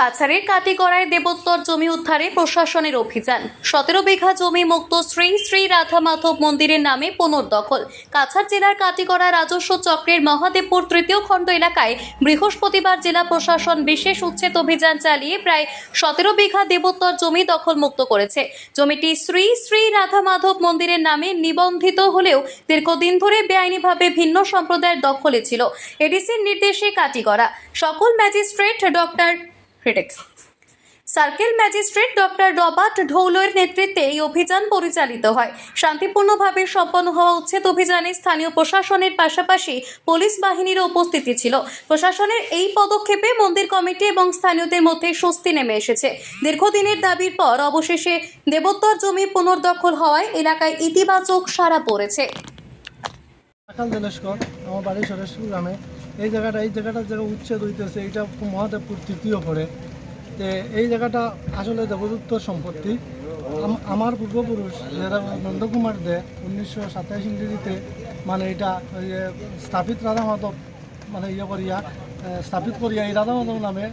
কাছাড়ের কাটিগড়ায় দেবোত্তর জমি উদ্ধারে প্রশাসনের অভিযান। সতেরো বিঘা জমি মুক্ত শ্রী শ্রী রাধা মাধব মন্দিরের নামে পুনর্দখল। কাছাড় জেলার কাটিগড়া রাজস্ব চক্রের মহাদেবপুর তৃতীয় খণ্ড এলাকায় বৃহস্পতিবার জেলা প্রশাসন বিশেষ উচ্ছেদ অভিযান চালিয়ে প্রায় সতেরো বিঘা দেবোত্তর জমি দখল মুক্ত করেছে। জমিটি শ্রী শ্রী রাধা মাধব মন্দিরের নামে নিবন্ধিত হলেও দীর্ঘদিন ধরে বেআইনিভাবে ভিন্ন সম্প্রদায়ের দখলে ছিল। এডিসির নির্দেশে কাটিগড়া। সকল ম্যাজিস্ট্রেট ডক্টর ক্রিটিক্স সার্কেল ম্যাজিস্ট্রেট ডক্টর রবার্ট ঢৌলের নেতৃত্বে এই অভিযান পরিচালিত হয়। শান্তিপূর্ণভাবে সম্পন্ন হওয়া উচ্ছেদ অভিযানে স্থানীয় প্রশাসনের পাশাপাশি পুলিশ বাহিনীরও উপস্থিতি ছিল। প্রশাসনের এই পদক্ষেপে মন্দির কমিটি এবং স্থানীয়দের মধ্যে স্বস্তি নেমে এসেছে। দীর্ঘদিনের দাবির পর অবশেষে দেবোত্তর জমি পুনর্দখল হওয়ায় এলাকায় ইতিবাচক সাড়া পড়েছে। আমার বাড়ি গ্রামে এই জায়গাটা এই জায়গাটা জায়গা উচ্ছেদ হইতেছে এইটা মহাদেবপুর তৃতীয় পড়ে তে এই জায়গাটা আসলে দেবদত্ত সম্পত্তি। আম- আমার পূর্বপুরুষ যারা নন্দকুমার দে উনিশশো সাতাইশ ইংরেজিতে মানে এটা ওই যে স্থাপিত রাধা মাধব মানে ইয়ে করিয়া স্থাপিত করিয়া এই রাধা মাধব নামে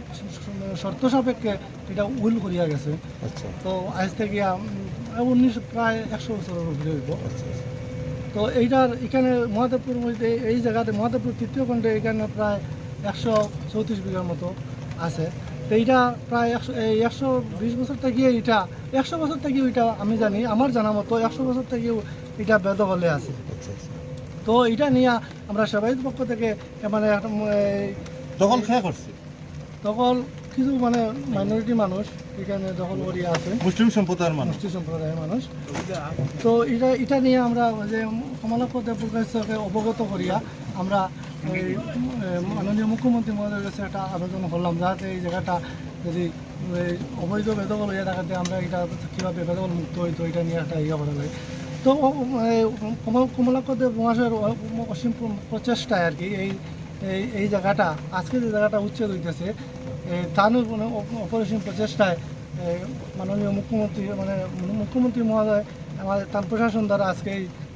শর্ত সাপেক্ষে এটা উইল করিয়া গেছে। আচ্ছা। তো আজ থেকে উনিশশো প্রায় একশো বছরের উপরে হইব। তো এইটার এখানে মহাদেবপুর মধ্যে এই জায়গাতে মহাদেবপুর তৃতীয় খণ্ডে এখানে প্রায় একশো চৌত্রিশ বিঘার মতো আছে। তো এইটা প্রায় একশো এই একশো বিশ বছর থেকে এইটা একশো বছর থেকে ওইটা আমি জানি আমার জানা মতো একশো বছর থেকেও এটা বেদ হলে আছে। আচ্ছা আচ্ছা। তো এইটা নিয়ে আমরা সবাই পক্ষ থেকে মানে দখল খেয়া করছে? তখন কিছু মানে মাইনরিটি মানুষ এখানে দখল করিয়া আছে। মুসলিম সম্প্রদায়ের মানুষ। মুষ্টি সম্প্রদায়ের মানুষ। তো এটা এটা নিয়ে আমরা যে কমলাক্ষ দেবকে অবগত করিয়া আমরা এই মাননীয় মুখ্যমন্ত্রী মহোদয়ের কাছে একটা আবেদন করলাম যাতে এই জায়গাটা যদি অবৈধ বেদখল হয়ে থাকাতে আমরা এটা কীভাবে বেদখল মুক্ত হইতো এটা নিয়ে একটা ইয়ে করা লাগে। তো কমল কমলাক্ষ দেব মহাশয়ের অসীম প্রচেষ্টায় আর কি এই এই এই জায়গাটা আজকে যে জায়গাটা উচ্ছেদ হইতেছে তার মানে অপ- অপরিসীম প্রচেষ্টায় মাননীয় মুখ্যমন্ত্রী মানে মুখ্যমন্ত্রী মহোদয়, আমাদের তার প্রশাসন দ্বারা আজকে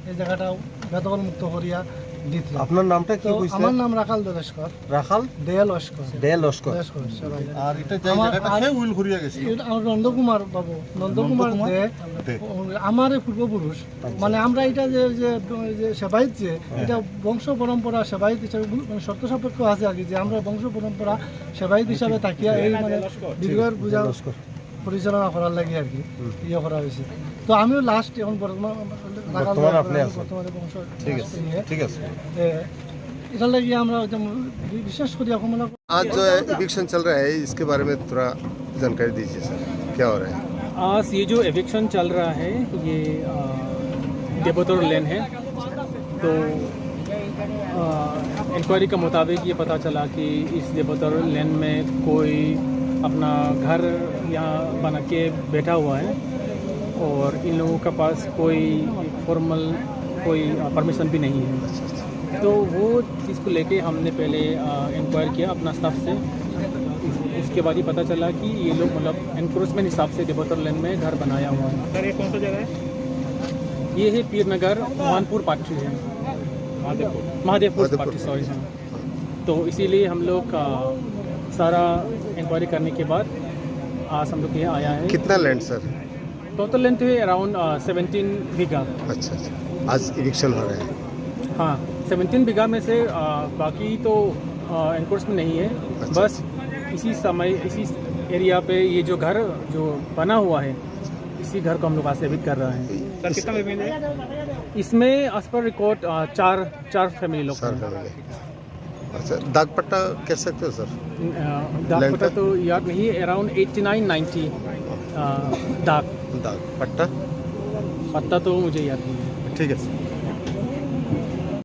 এই জায়গাটা ভেদবল মুক্ত করিয়া আপনার নামটা কি কইছে? আমার নাম রাখাল দলেশকর। রাখাল? দেয়া লস্কর। দে লস্কর। লস্কর আর এটা যে জায়গাটা উইল ঘুরিয়া গেছে। আমার নন্দকুমার বাবু। নন্দকুমার দে। আমার পূর্বপুরুষ। মানে আমরা এটা যে যে যে সেবাইত যে এটা বংশ পরম্পরা সেবাইত হিসাবে মানে শর্ত সাপেক্ষ আছে আর কি যে আমরা বংশ পরম্পরা সেবাইত হিসাবে তাকিয়া এই মানে দীর্ঘের পূজা লস্কর। পরিচালনা করার লাগে আর কি ইয়ে করা হয়েছে তো আমিও লাস্ট এখন বর্তমান বর্তমানে আপনি আছেন। বর্তমানে বংশ ঠিক last আছে নিয়ে ঠিক আছে এ, এটার লাগে আমরা একদম বিশেষ করে কমলা आज जो इविक्शन चल रहा है इसके बारे में थोड़ा जानकारी दीजिए सर क्या हो रहा है आज ये जो एविक्शन चल रहा है ये देवोत्तर लेन है तो इंक्वायरी के मुताबिक ये पता चला कि इस देवोत्तर लेन में कोई अपना घर यहाँ बना के बैठा हुआ है और इन लोगों के पास कोई फॉर्मल कोई परमिशन भी नहीं है। तो वो चीज़ को लेके हमने पहले इंक्वायर किया अपना स्टाफ से। उसके बाद ही पता चला कि ये लोग मतलब एनक्रोचमेंट हिसाब से देवोत्तर लेन में घर बनाया हुआ है। सर ये कौन सा जगह है? ये है पीर नगर मोहनपुर पार्टी है महादेवपुर महादेवपुर। पार्टी सॉरी तो इसीलिए हम लोग का सारा इंक्वायरी करने के बाद आज हम लोग यहाँ आया है। कितना लैंड सर टोटल लेंथ है अराउंड सेवनटीन बीघा। अच्छा अच्छा। आज इविक्शन हो रहा है। हाँ सेवनटीन बीघा में से आ, बाकी तो एनकोर्स में नहीं है। अच्छा। बस इसी समय इसी एरिया पे ये जो घर जो बना हुआ है इसी घर को हम लोग आज से evict कर रहे हैं। सर कितना ज़मीन है? इसमें एज पर रिकॉर्ड चार चार फैमिली लोग अच्छा दाग पट्टा कह सकते हो सर? दाग पट्टा तो याद नहीं अराउंड 89 90 दाग दाग। पट्टा पत्ता तो मुझे याद नहीं है। ठीक है सर।